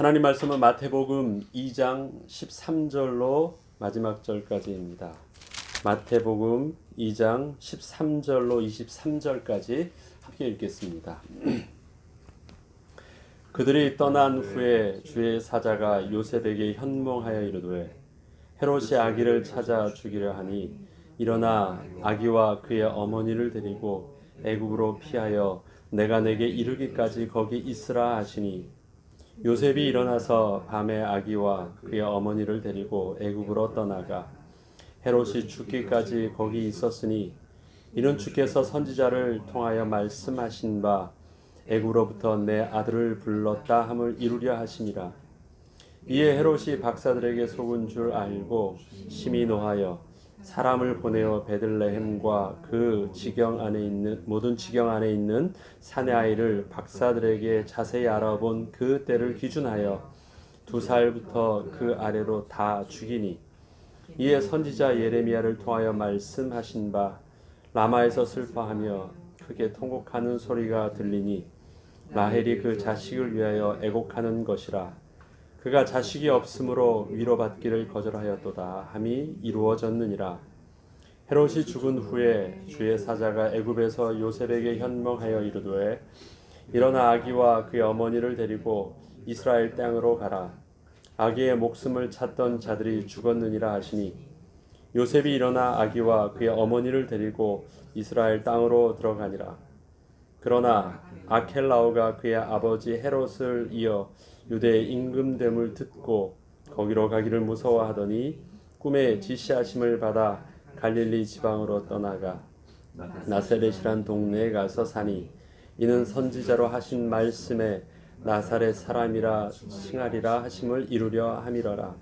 하나님 말씀은 마태복음 2장 13절로 마지막 절까지입니다. 마태복음 2장 13절로 23절까지 함께 읽겠습니다. 그들이 떠난 후에 주의 사자가 요셉에게 현몽하여 이르되 헤롯이 아기를 찾아 죽이려 하니 일어나 아기와 그의 어머니를 데리고 애굽으로 피하여 내가 내게 이르기까지 거기 있으라 하시니 요셉이 일어나서 밤에 아기와 그의 어머니를 데리고 애굽으로 떠나가 헤롯이 죽기까지 거기 있었으니 이는 주께서 선지자를 통하여 말씀하신 바 애굽으로부터 내 아들을 불렀다 함을 이루려 하심이라. 이에 헤롯이 박사들에게 속은 줄 알고 심히 노하여 사람을 보내어 베들레헴과 그 지경 안에 있는 모든 지경 안에 있는 사내 아이를 박사들에게 자세히 알아본 그 때를 기준하여 두 살부터 그 아래로 다 죽이니 이에 선지자 예레미야를 통하여 말씀하신 바 라마에서 슬퍼하며 크게 통곡하는 소리가 들리니 라헬이 그 자식을 위하여 애곡하는 것이라 그가 자식이 없으므로 위로받기를 거절하였도다 함이 이루어졌느니라. 헤롯이 죽은 후에 주의 사자가 애굽에서 요셉에게 현명하여 이르되 일어나 아기와 그의 어머니를 데리고 이스라엘 땅으로 가라. 아기의 목숨을 찾던 자들이 죽었느니라 하시니 요셉이 일어나 아기와 그의 어머니를 데리고 이스라엘 땅으로 들어가니라. 그러나 아켈라오가 그의 아버지 헤롯을 이어 유대의 임금됨을 듣고 거기로 가기를 무서워하더니 꿈에 지시하심을 받아 갈릴리 지방으로 떠나가 나사렛이란 동네에 가서 사니 이는 선지자로 하신 말씀에 나사렛 사람이라 칭하리라 하심을 이루려 함이러라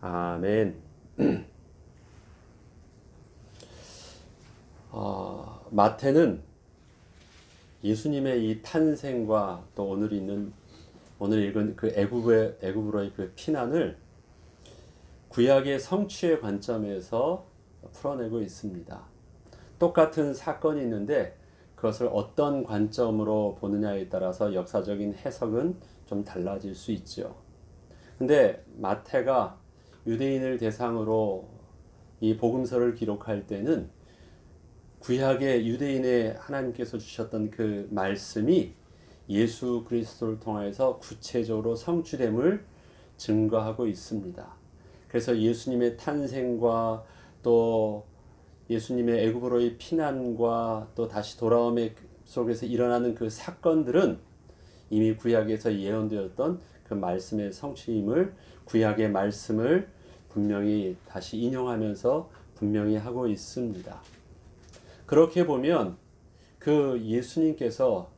아멘. 어, 마태는 예수님의 이 탄생과 또 오늘 있는 오늘 읽은 그 애굽의 애굽으로의 그 피난을 구약의 성취의 관점에서 풀어내고 있습니다. 똑같은 사건이 있는데 그것을 어떤 관점으로 보느냐에 따라서 역사적인 해석은 좀 달라질 수 있죠. 근데 마태가 유대인을 대상으로 이 복음서를 기록할 때는 구약의 유대인의 하나님께서 주셨던 그 말씀이 예수 그리스도를 통해서 구체적으로 성취됨을 증거하고 있습니다. 그래서 예수님의 탄생과 또 예수님의 애굽으로의 피난과 또 다시 돌아옴의 속에서 일어나는 그 사건들은 이미 구약에서 예언되었던 그 말씀의 성취임을 구약의 말씀을 분명히 다시 인용하면서 분명히 하고 있습니다. 그렇게 보면 그 예수님께서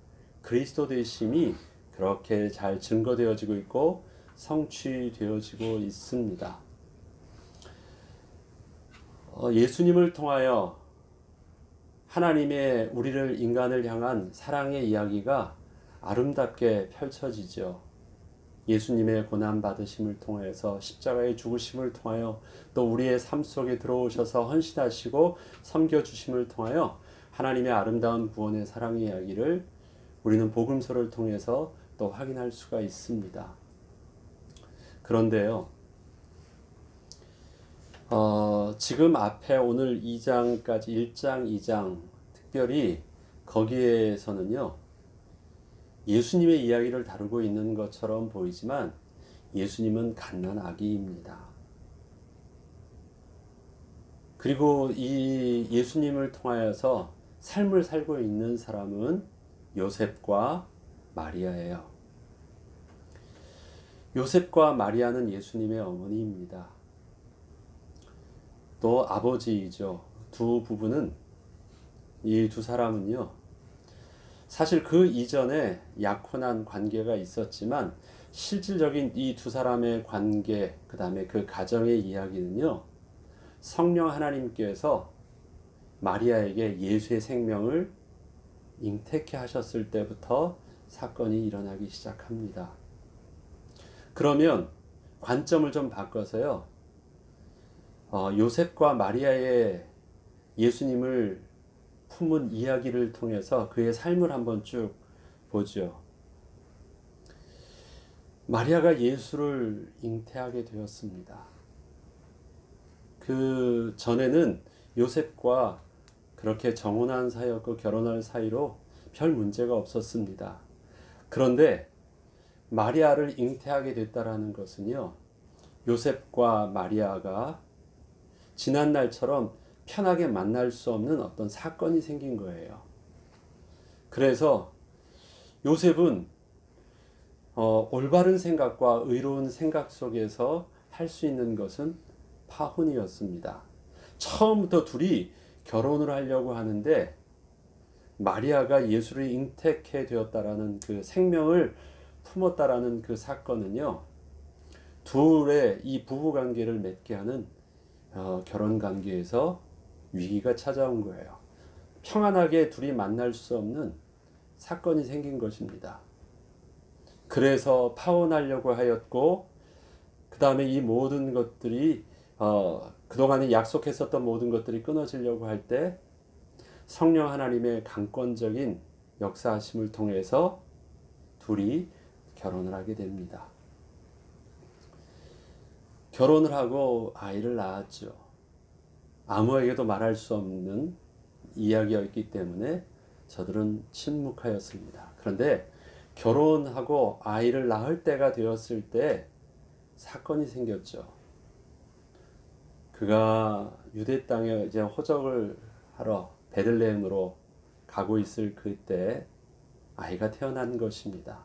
그리스도 되심이 그렇게 잘 증거되어지고 있고 성취되어지고 있습니다. 어, 예수님을 통하여 하나님의 우리를 인간을 향한 사랑의 이야기가 아름답게 펼쳐지죠. 예수님의 고난 받으심을 통해서 십자가의 죽으심을 통하여 또 우리의 삶 속에 들어오셔서 헌신하시고 섬겨 주심을 통하여 하나님의 아름다운 구원의 사랑의 이야기를 우리는 복음서를 통해서 또 확인할 수가 있습니다. 그런데요. 어, 지금 앞에 오늘 2장까지 1장, 2장 특별히 거기에서는요. 예수님의 이야기를 다루고 있는 것처럼 보이지만 예수님은 갓난 아기입니다. 그리고 이 예수님을 통하여서 삶을 살고 있는 사람은 요셉과 마리아예요. 요셉과 마리아는 예수님의 어머니입니다. 또 아버지이죠. 두 부부는 이 두 사람은요. 사실 그 이전에 약혼한 관계가 있었지만 실질적인 이 두 사람의 관계, 그 다음에 그 가정의 이야기는요. 성령 하나님께서 마리아에게 예수의 생명을 잉태케 하셨을 때부터 사건이 일어나기 시작합니다. 그러면 관점을 좀 바꿔서요. 어, 요셉과 마리아의 예수님을 품은 이야기를 통해서 그의 삶을 한번 쭉 보죠. 마리아가 예수를 잉태하게 되었습니다. 그 전에는 요셉과 그렇게 정혼한 사이였고 결혼할 사이로 별 문제가 없었습니다. 그런데 마리아를 잉태하게 됐다라는 것은요. 요셉과 마리아가 지난 날처럼 편하게 만날 수 없는 어떤 사건이 생긴 거예요. 그래서 요셉은 어, 올바른 생각과 의로운 생각 속에서 할 수 있는 것은 파혼이었습니다. 처음부터 둘이 결혼을 하려고 하는데 마리아가 예수를 잉태케 되었다라는 그 생명을 품었다라는 그 사건은요. 둘의 이 부부 관계를 맺게 하는 어, 결혼 관계에서 위기가 찾아온 거예요. 평안하게 둘이 만날 수 없는 사건이 생긴 것입니다. 그래서 파혼하려고 하였고 그 다음에 이 모든 것들이 어, 그동안에 약속했었던 모든 것들이 끊어지려고 할 때 성령 하나님의 강권적인 역사하심을 통해서 둘이 결혼을 하게 됩니다. 결혼을 하고 아이를 낳았죠. 아무에게도 말할 수 없는 이야기였기 때문에 저들은 침묵하였습니다. 그런데 결혼하고 아이를 낳을 때가 되었을 때 사건이 생겼죠. 그가 유대 땅에 이제 호적을 하러 베들레헴으로 가고 있을 그때 아이가 태어난 것입니다.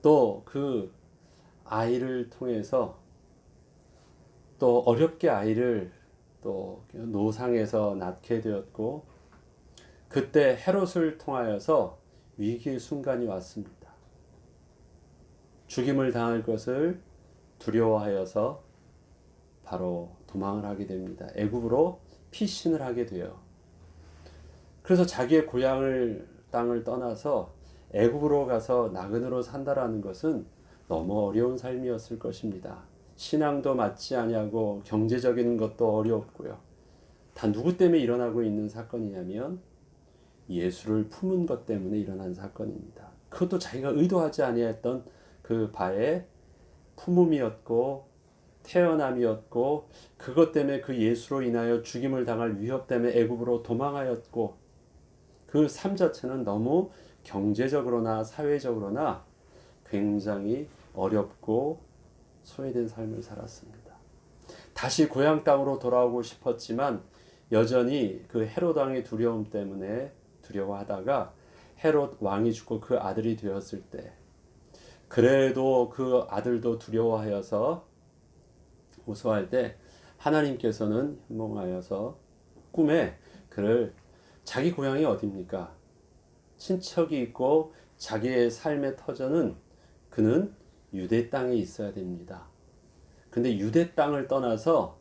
또 그 아이를 통해서 또 어렵게 아이를 또 노상에서 낳게 되었고 그때 헤롯을 통하여서 위기의 순간이 왔습니다. 죽임을 당할 것을 두려워하여서 바로 도망을 하게 됩니다. 애굽으로 피신을 하게 돼요. 그래서 자기의 고향을 땅을 떠나서 애굽으로 가서 나그네로 산다라는 것은 너무 어려운 삶이었을 것입니다. 신앙도 맞지 아니하고 경제적인 것도 어려웠고요. 다 누구 때문에 일어나고 있는 사건이냐면 예수를 품은 것 때문에 일어난 사건입니다. 그것도 자기가 의도하지 아니했던 그 바의 품음이었고 태어남이었고 그것 때문에 그 예수로 인하여 죽임을 당할 위협 때문에 애굽으로 도망하였고 그 삶 자체는 너무 경제적으로나 사회적으로나 굉장히 어렵고 소외된 삶을 살았습니다. 다시 고향 땅으로 돌아오고 싶었지만 여전히 그 헤롯 왕의 두려움 때문에 두려워하다가 헤롯 왕이 죽고 그 아들이 되었을 때 그래도 그 아들도 두려워하여서 호소할 때 하나님께서는 현몽하여서 꿈에 그를 자기 고향이 어디입니까? 친척이 있고 자기의 삶의 터전은 그는 유대 땅에 있어야 됩니다. 근데 유대 땅을 떠나서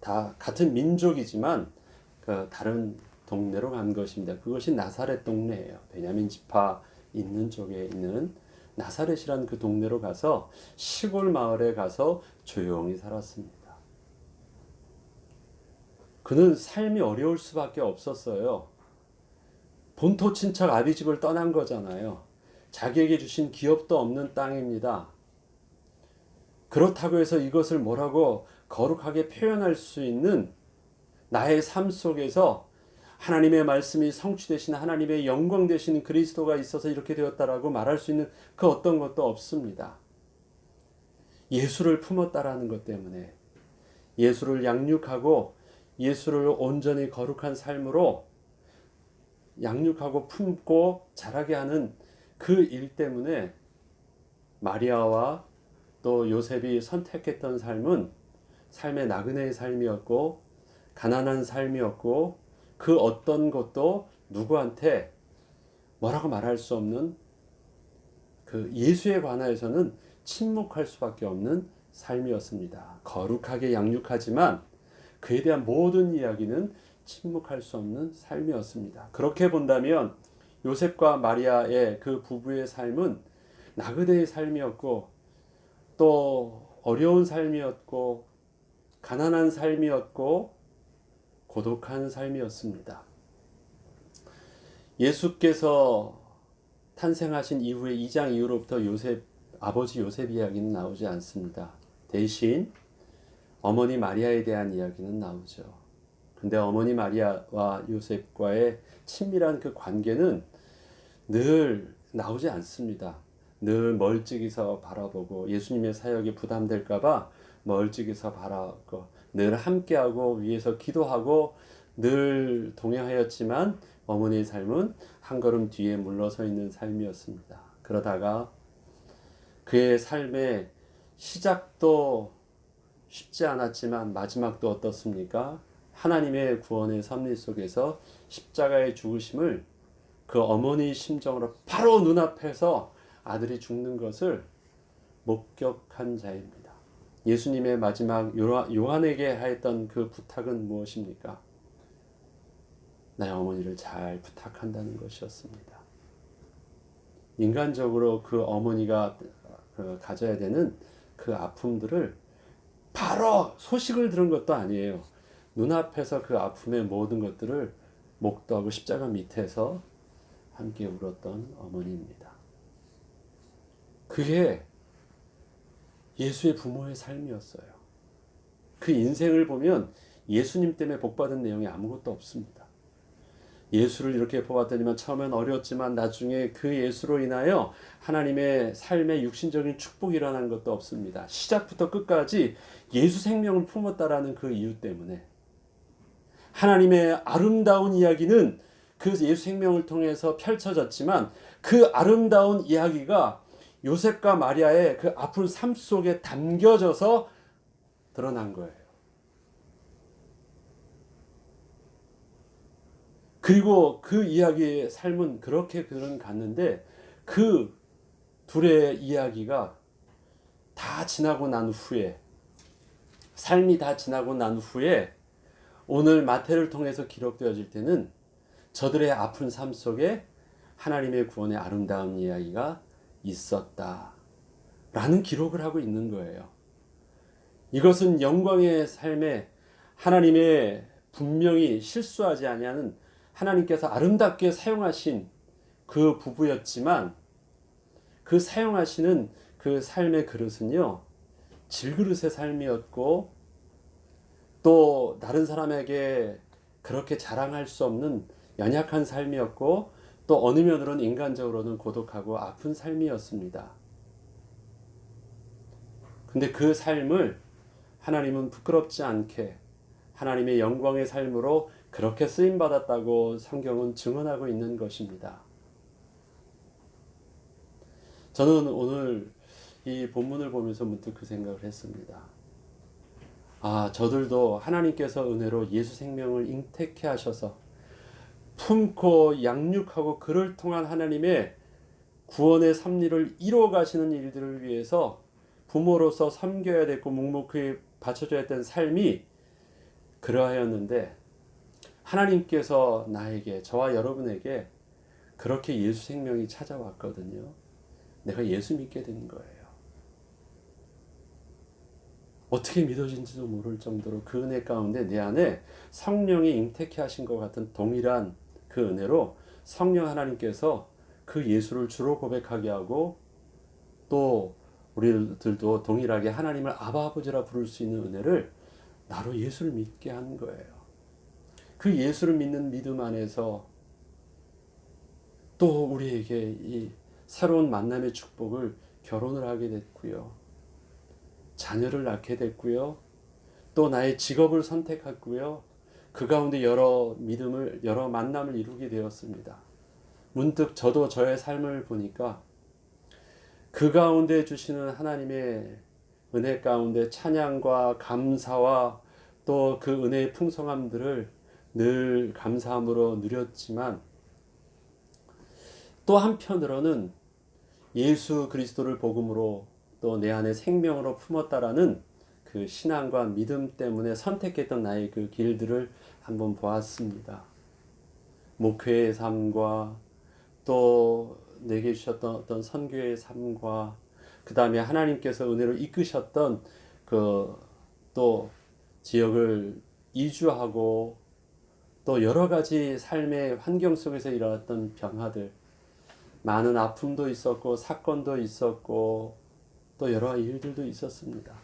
다 같은 민족이지만 그 다른 동네로 간 것입니다. 그것이 나사렛 동네예요. 베냐민 지파 있는 쪽에 있는 나사렛이라는 그 동네로 가서 시골 마을에 가서 조용히 살았습니다. 그는 삶이 어려울 수밖에 없었어요. 본토 친척 아비 집을 떠난 거잖아요. 자기에게 주신 기업도 없는 땅입니다. 그렇다고 해서 이것을 뭐라고 거룩하게 표현할 수 있는 나의 삶 속에서 하나님의 말씀이 성취되신 하나님의 영광 되신 그리스도가 있어서 이렇게 되었다라고 말할 수 있는 그 어떤 것도 없습니다. 예수를 품었다라는 것 때문에 예수를 양육하고 예수를 온전히 거룩한 삶으로 양육하고 품고 자라게 하는 그 일 때문에 마리아와 또 요셉이 선택했던 삶은 삶의 나그네의 삶이었고 가난한 삶이었고 그 어떤 것도 누구한테 뭐라고 말할 수 없는 그 예수에 관하여서는 침묵할 수밖에 없는 삶이었습니다. 거룩하게 양육하지만 그에 대한 모든 이야기는 침묵할 수 없는 삶이었습니다. 그렇게 본다면 요셉과 마리아의 그 부부의 삶은 나그네의 삶이었고 또 어려운 삶이었고 가난한 삶이었고 고독한 삶이었습니다. 예수께서 탄생하신 이후에 2장 이후로부터 요셉 아버지 요셉 이야기는 나오지 않습니다. 대신 어머니 마리아에 대한 이야기는 나오죠. 근데 어머니 마리아와 요셉과의 친밀한 그 관계는 늘 나오지 않습니다. 늘 멀찍이서 바라보고 예수님의 사역이 부담될까봐 멀찍이서 바라고 늘 함께하고 위에서 기도하고 늘 동행하였지만 어머니의 삶은 한 걸음 뒤에 물러서 있는 삶이었습니다. 그러다가 그의 삶의 시작도 쉽지 않았지만 마지막도 어떻습니까? 하나님의 구원의 섭리 속에서 십자가의 죽으심을 그 어머니 심정으로 바로 눈앞에서 아들이 죽는 것을 목격한 자입니다. 예수님의 마지막 요한에게 하였던 그 부탁은 무엇입니까? 나의 어머니를 잘 부탁한다는 것이었습니다. 인간적으로 그 어머니가 그 가져야 되는 그 아픔들을 바로 소식을 들은 것도 아니에요. 눈앞에서 그 아픔의 모든 것들을 목도하고 십자가 밑에서 함께 울었던 어머니입니다. 그게 예수의 부모의 삶이었어요. 그 인생을 보면 예수님 때문에 복받은 내용이 아무것도 없습니다. 예수를 이렇게 뽑았더니만 처음엔 어려웠지만 나중에 그 예수로 인하여 하나님의 삶의 육신적인 축복이 일어난 것도 없습니다. 시작부터 끝까지 예수 생명을 품었다라는 그 이유 때문에 하나님의 아름다운 이야기는 그 예수 생명을 통해서 펼쳐졌지만 그 아름다운 이야기가 요셉과 마리아의 그 아픈 삶 속에 담겨져서 드러난 거예요. 그리고 그 이야기의 삶은 그렇게 그는 갔는데 그 둘의 이야기가 다 지나고 난 후에 삶이 다 지나고 난 후에 오늘 마태를 통해서 기록되어질 때는 저들의 아픈 삶 속에 하나님의 구원의 아름다운 이야기가 있었다. 라는 기록을 하고 있는 거예요. 이것은 영광의 삶에 하나님의 분명히 실수하지 아니하는 하나님께서 아름답게 사용하신 그 부부였지만 그 사용하시는 그 삶의 그릇은요 질그릇의 삶이었고 또 다른 사람에게 그렇게 자랑할 수 없는 연약한 삶이었고 또 어느 면으로는 인간적으로는 고독하고 아픈 삶이었습니다. 근데 그 삶을 하나님은 부끄럽지 않게 하나님의 영광의 삶으로 그렇게 쓰임 받았다고 성경은 증언하고 있는 것입니다. 저는 오늘 이 본문을 보면서 문득 그 생각을 했습니다. 아, 저들도 하나님께서 은혜로 예수 생명을 잉태케 하셔서 품고 양육하고 그를 통한 하나님의 구원의 섭리를 이루어 가시는 일들을 위해서 부모로서 섬겨야 되고 묵묵히 바쳐줘야 했던 삶이 그러하였는데 하나님께서 나에게 저와 여러분에게 그렇게 예수 생명이 찾아왔거든요. 내가 예수 믿게 된 거예요. 어떻게 믿어진지도 모를 정도로 그 은혜 가운데 내 안에 성령이 잉태케 하신 것 같은 동일한 그 은혜로 성령 하나님께서 그 예수를 주로 고백하게 하고 또 우리들도 동일하게 하나님을 아바 아버지라 부를 수 있는 은혜를 나로 예수를 믿게 한 거예요. 그 예수를 믿는 믿음 안에서 또 우리에게 이 새로운 만남의 축복을 결혼을 하게 됐고요. 자녀를 낳게 됐고요. 또 나의 직업을 선택했고요. 그 가운데 여러 믿음을 여러 만남을 이루게 되었습니다. 문득 저도 저의 삶을 보니까 그 가운데 주시는 하나님의 은혜 가운데 찬양과 감사와 또 그 은혜의 풍성함들을 늘 감사함으로 누렸지만 또 한편으로는 예수 그리스도를 복음으로 또 내 안에 생명으로 품었다라는 그 신앙과 믿음 때문에 선택했던 나의 그 길들을 한번 보았습니다. 목회의 삶과 또 내게 주셨던 어떤 선교의 삶과 그 다음에 하나님께서 은혜로 이끄셨던 그 또 지역을 이주하고 또 여러 가지 삶의 환경 속에서 일어났던 변화들 많은 아픔도 있었고 사건도 있었고 또 여러 일들도 있었습니다.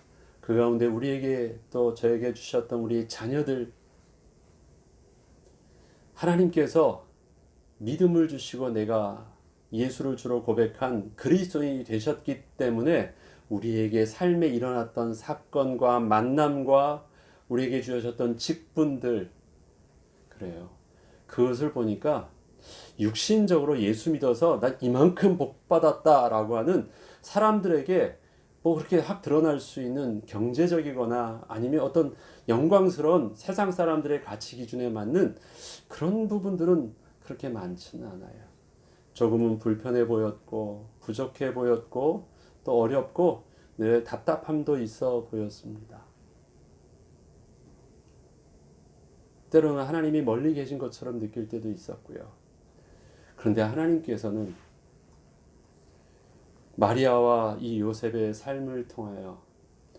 그 가운데 우리에게 또 저에게 주셨던 우리 자녀들 하나님께서 믿음을 주시고 내가 예수를 주로 고백한 그리스도인이 되셨기 때문에 우리에게 삶에 일어났던 사건과 만남과 우리에게 주셨던 직분들 그래요. 그것을 보니까 육신적으로 예수 믿어서 난 이만큼 복 받았다라고 하는 사람들에게 뭐 그렇게 확 드러날 수 있는 경제적이거나 아니면 어떤 영광스러운 세상 사람들의 가치 기준에 맞는 그런 부분들은 그렇게 많지는 않아요. 조금은 불편해 보였고 부족해 보였고 또 어렵고 늘 답답함도 있어 보였습니다. 때로는 하나님이 멀리 계신 것처럼 느낄 때도 있었고요. 그런데 하나님께서는 마리아와 이 요셉의 삶을 통하여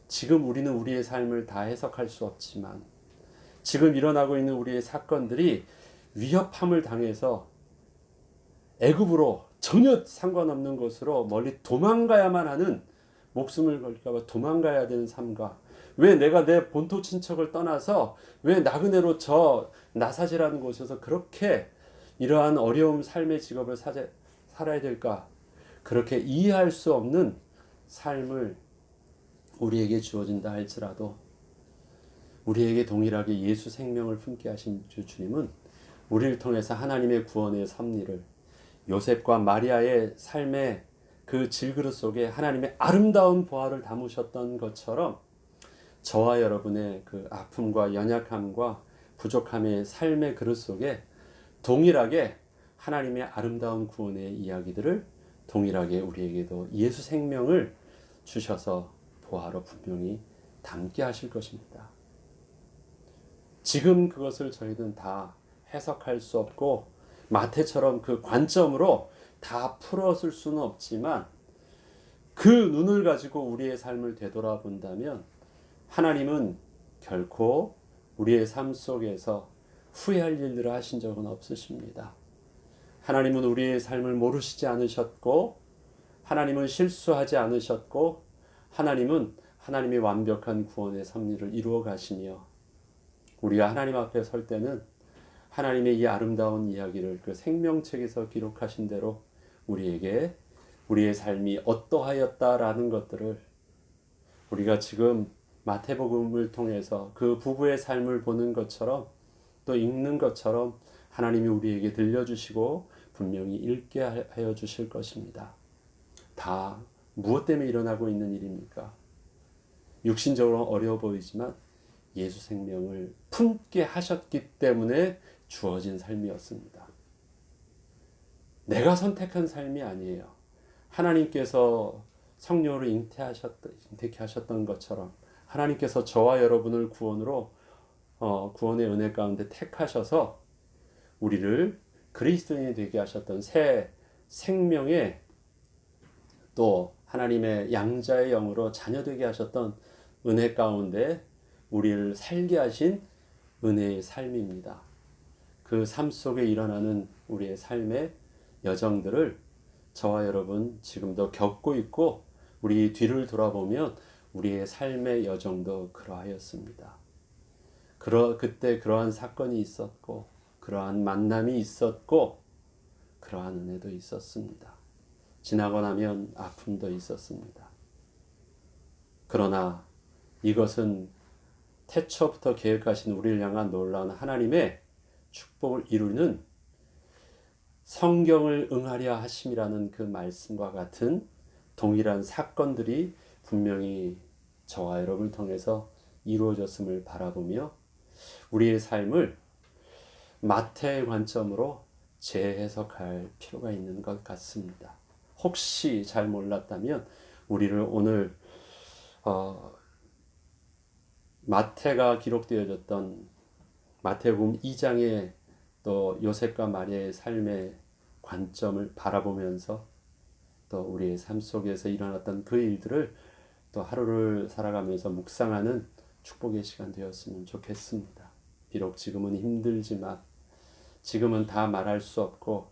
지금 우리는 우리의 삶을 다 해석할 수 없지만 지금 일어나고 있는 우리의 사건들이 위협함을 당해서 애굽으로 전혀 상관없는 곳으로 멀리 도망가야만 하는 목숨을 걸까봐 도망가야 되는 삶과 왜 내가 내 본토 친척을 떠나서 왜 나그네로 저 나사지라는 곳에서 그렇게 이러한 어려움 삶의 직업을 사자, 살아야 될까 그렇게 이해할 수 없는 삶을 우리에게 주어진다 할지라도 우리에게 동일하게 예수 생명을 품게 하신 주 주님은 우리를 통해서 하나님의 구원의 섭리를 요셉과 마리아의 삶의 그 질그릇 속에 하나님의 아름다운 보화를 담으셨던 것처럼 저와 여러분의 그 아픔과 연약함과 부족함의 삶의 그릇 속에 동일하게 하나님의 아름다운 구원의 이야기들을 동일하게 우리에게도 예수 생명을 주셔서 보아로 분명히 담게 하실 것입니다. 지금 그것을 저희는 다 해석할 수 없고 마태처럼 그 관점으로 다 풀었을 수는 없지만 그 눈을 가지고 우리의 삶을 되돌아본다면 하나님은 결코 우리의 삶 속에서 후회할 일들을 하신 적은 없으십니다. 하나님은 우리의 삶을 모르시지 않으셨고 하나님은 실수하지 않으셨고 하나님은 하나님의 완벽한 구원의 섭리를 이루어 가시며 우리가 하나님 앞에 설 때는 하나님의 이 아름다운 이야기를 그 생명책에서 기록하신 대로 우리에게 우리의 삶이 어떠하였다라는 것들을 우리가 지금 마태복음을 통해서 그 부부의 삶을 보는 것처럼 또 읽는 것처럼 하나님이 우리에게 들려주시고 분명히 읽게 하여 주실 것입니다. 다 무엇 때문에 일어나고 있는 일입니까? 육신적으로 어려워 보이지만 예수 생명을 품게 하셨기 때문에 주어진 삶이었습니다. 내가 선택한 삶이 아니에요. 하나님께서 성령으로 잉태하셨던, 잉태케 하셨던 것처럼 하나님께서 저와 여러분을 구원으로 어, 구원의 은혜 가운데 택하셔서 우리를 그리스도인이 되게 하셨던 새 생명의 또 하나님의 양자의 영으로 자녀 되게 하셨던 은혜 가운데 우리를 살게 하신 은혜의 삶입니다. 그 삶 속에 일어나는 우리의 삶의 여정들을 저와 여러분 지금도 겪고 있고 우리 뒤를 돌아보면 우리의 삶의 여정도 그러하였습니다. 그러 그때 그러한 사건이 있었고 그러한 만남이 있었고 그러한 은혜도 있었습니다. 지나고 나면 아픔도 있었습니다. 그러나 이것은 태초부터 계획하신 우리를 향한 놀라운 하나님의 축복을 이루는 성경을 응하려 하심이라는 그 말씀과 같은 동일한 사건들이 분명히 저와 여러분을 통해서 이루어졌음을 바라보며 우리의 삶을 마태의 관점으로 재해석할 필요가 있는 것 같습니다. 혹시 잘 몰랐다면 우리를 오늘 어, 마태가 기록되어졌던 마태복음 2장의 또 요셉과 마리아의 삶의 관점을 바라보면서 또 우리의 삶 속에서 일어났던 그 일들을 또 하루를 살아가면서 묵상하는 축복의 시간 되었으면 좋겠습니다. 비록 지금은 힘들지만 지금은 다 말할 수 없고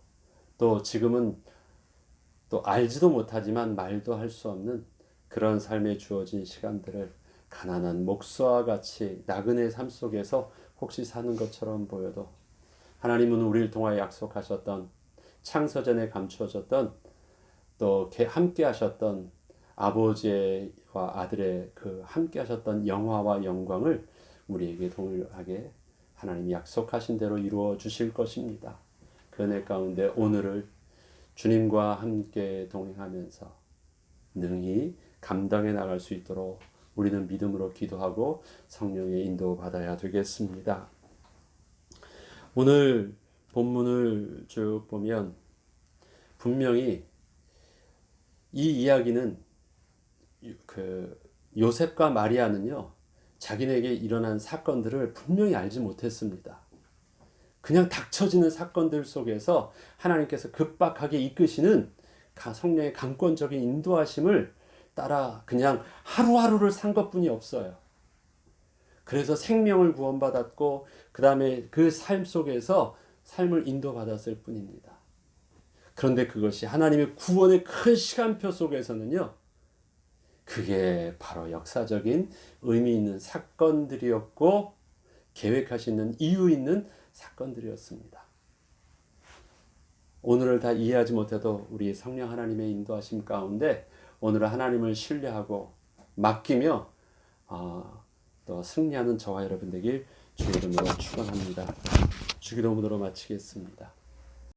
또 지금은 또 알지도 못하지만 말도 할 수 없는 그런 삶에 주어진 시간들을 가난한 목수와 같이 나그네 삶 속에서 혹시 사는 것처럼 보여도 하나님은 우리를 통하여 약속하셨던 창서전에 감추어졌던 또 함께 하셨던 아버지와 아들의 그 함께 하셨던 영화와 영광을 우리에게 동일하게 하나님이 약속하신 대로 이루어 주실 것입니다. 그 은혜 가운데 오늘을 주님과 함께 동행하면서 능히 감당해 나갈 수 있도록 우리는 믿음으로 기도하고 성령의 인도 받아야 되겠습니다. 오늘 본문을 쭉 보면 분명히 이 이야기는 그 요셉과 마리아는요 자기네에게 일어난 사건들을 분명히 알지 못했습니다. 그냥 닥쳐지는 사건들 속에서 하나님께서 급박하게 이끄시는 성령의 강권적인 인도하심을 따라 그냥 하루하루를 산 것뿐이 없어요. 그래서 생명을 구원받았고 그 다음에 그 삶 속에서 삶을 인도받았을 뿐입니다. 그런데 그것이 하나님의 구원의 큰 시간표 속에서는요. 그게 바로 역사적인 의미 있는 사건들이었고 계획하시는 이유 있는 사건들이었습니다. 오늘을 다 이해하지 못해도 우리 성령 하나님의 인도하심 가운데 오늘은 하나님을 신뢰하고 맡기며 어, 또 승리하는 저와 여러분 되길 주 이름으로 축원합니다. 주기도문으로 마치겠습니다.